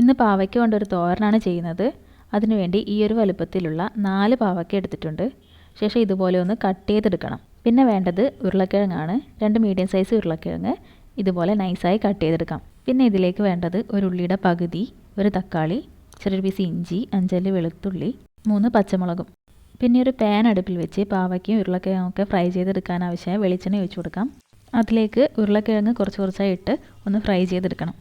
ഇന്ന് പാവയ്ക്ക കൊണ്ടൊരു തോരനാണ് ചെയ്യുന്നത്. അതിനുവേണ്ടി ഈ ഒരു വലുപ്പത്തിലുള്ള നാല് പാവയ്ക്ക എടുത്തിട്ടുണ്ട്. ശേഷം ഇതുപോലെ ഒന്ന് കട്ട് ചെയ്തെടുക്കണം. പിന്നെ വേണ്ടത് ഉരുളക്കിഴങ്ങാണ്. രണ്ട് മീഡിയം സൈസ് ഉരുളക്കിഴങ്ങ് ഇതുപോലെ നൈസായി കട്ട് ചെയ്തെടുക്കാം. പിന്നെ ഇതിലേക്ക് വേണ്ടത് ഒരു ഉള്ളിയുടെ പകുതി ഒരു തക്കാളി ചെറിയൊരു പീസ് ഇഞ്ചി അഞ്ചൽ വെളുത്തുള്ളി മൂന്ന് പച്ചമുളകും. പിന്നെ ഒരു പാൻ അടുപ്പിൽ വെച്ച് പാവയ്ക്കും ഉരുളക്കിഴങ്ങും ഒക്കെ ഫ്രൈ ചെയ്തെടുക്കാൻ ആവശ്യമായ വെളിച്ചെണ്ണ ഒഴിച്ചു കൊടുക്കാം. അതിലേക്ക് ഉരുളക്കിഴങ്ങ് കുറച്ച് കുറച്ചായി ഇട്ട് ഒന്ന് ഫ്രൈ ചെയ്തെടുക്കണം.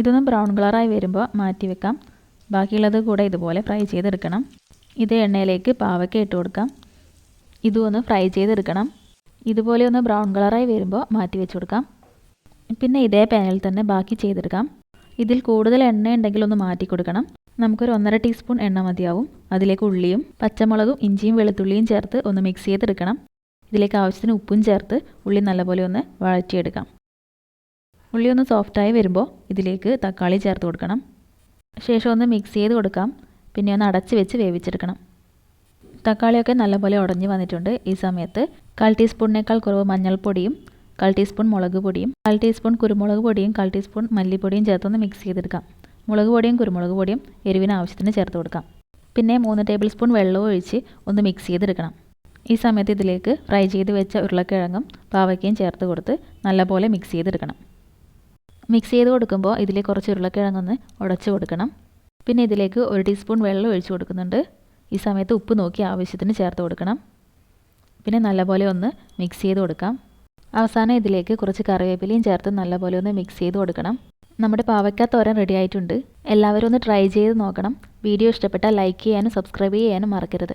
ഇതൊന്ന് ബ്രൗൺ കളറായി വരുമ്പോൾ മാറ്റി വെക്കാം. ബാക്കിയുള്ളത് കൂടെ ഇതുപോലെ ഫ്രൈ ചെയ്തെടുക്കണം. ഇത് എണ്ണയിലേക്ക് പാവയ്ക്ക ഇട്ട് കൊടുക്കാം. ഇതും ഒന്ന് ഫ്രൈ ചെയ്തെടുക്കണം. ഇതുപോലെ ഒന്ന് ബ്രൗൺ കളറായി വരുമ്പോൾ മാറ്റി വെച്ച് കൊടുക്കാം. പിന്നെ ഇതേ പാനിൽ തന്നെ ബാക്കി ചെയ്തെടുക്കാം. ഇതിൽ കൂടുതൽ എണ്ണ ഉണ്ടെങ്കിൽ ഒന്ന് മാറ്റി കൊടുക്കണം. നമുക്കൊരു ഒന്നര ടീസ്പൂൺ എണ്ണ മതിയാവും. അതിലേക്ക് ഉള്ളിയും പച്ചമുളകും ഇഞ്ചിയും വെളുത്തുള്ളിയും ചേർത്ത് ഒന്ന് മിക്സ് ചെയ്തെടുക്കണം. ഇതിലേക്ക് ആവശ്യത്തിന് ഉപ്പും ചേർത്ത് ഉള്ളി നല്ലപോലെ ഒന്ന് വഴറ്റിയെടുക്കാം. ഉള്ളി ഒന്ന് സോഫ്റ്റായി വരുമ്പോൾ ഇതിലേക്ക് തക്കാളി ചേർത്ത് കൊടുക്കണം. ശേഷം ഒന്ന് മിക്സ് ചെയ്ത് കൊടുക്കാം. പിന്നെ ഒന്ന് അടച്ച് വെച്ച് വേവിച്ചെടുക്കണം. തക്കാളിയൊക്കെ നല്ലപോലെ ഉടഞ്ഞ് വന്നിട്ടുണ്ട് ഈ സമയത്ത്. കാൽ ടീസ്പൂണിനേക്കാൾ കുറവ് മഞ്ഞൾപ്പൊടിയും കാൽ ടീസ്പൂൺ മുളക് പൊടിയും കാൽ ടീസ്പൂൺ കുരുമുളക് പൊടിയും കാൽ ടീസ്പൂൺ മല്ലിപ്പൊടിയും ചേർത്തൊന്ന് മിക്സ് ചെയ്തെടുക്കാം. മുളക് പൊടിയും കുരുമുളക് പൊടിയും എരിവിന് ആവശ്യത്തിന് ചേർത്ത് കൊടുക്കാം. പിന്നെ മൂന്ന് ടേബിൾ സ്പൂൺ വെള്ളവും ഒഴിച്ച് ഒന്ന് മിക്സ് ചെയ്തെടുക്കണം. ഈ സമയത്ത് ഇതിലേക്ക് ഫ്രൈ ചെയ്ത് വെച്ച ഉരുളക്കിഴങ്ങും പാവയ്ക്കയും ചേർത്ത് കൊടുത്ത് നല്ലപോലെ മിക്സ് ചെയ്തെടുക്കണം. മിക്സ് ചെയ്ത് കൊടുക്കുമ്പോൾ ഇതിൽ കുറച്ച് ഉരുളക്കിഴങ്ങൊന്ന് ഉടച്ചു കൊടുക്കണം. പിന്നെ ഇതിലേക്ക് ഒരു ടീസ്പൂൺ വെള്ളം ഒഴിച്ചു കൊടുക്കുന്നുണ്ട്. ഈ സമയത്ത് ഉപ്പ് നോക്കി ആവശ്യത്തിന് ചേർത്ത് കൊടുക്കണം. പിന്നെ നല്ലപോലെ ഒന്ന് മിക്സ് ചെയ്ത് കൊടുക്കാം. അവസാനം ഇതിലേക്ക് കുറച്ച് കറിവേപ്പിലയും ചേർത്ത് നല്ലപോലെ ഒന്ന് മിക്സ് ചെയ്ത് കൊടുക്കണം. നമ്മുടെ പാവയ്ക്ക തോരൻ റെഡി ആയിട്ടുണ്ട്. എല്ലാവരും ഒന്ന് ട്രൈ ചെയ്ത് നോക്കണം. വീഡിയോ ഇഷ്ടപ്പെട്ടാൽ ലൈക്ക് ചെയ്യാനും സബ്സ്ക്രൈബ് ചെയ്യാനും മറക്കരുത്.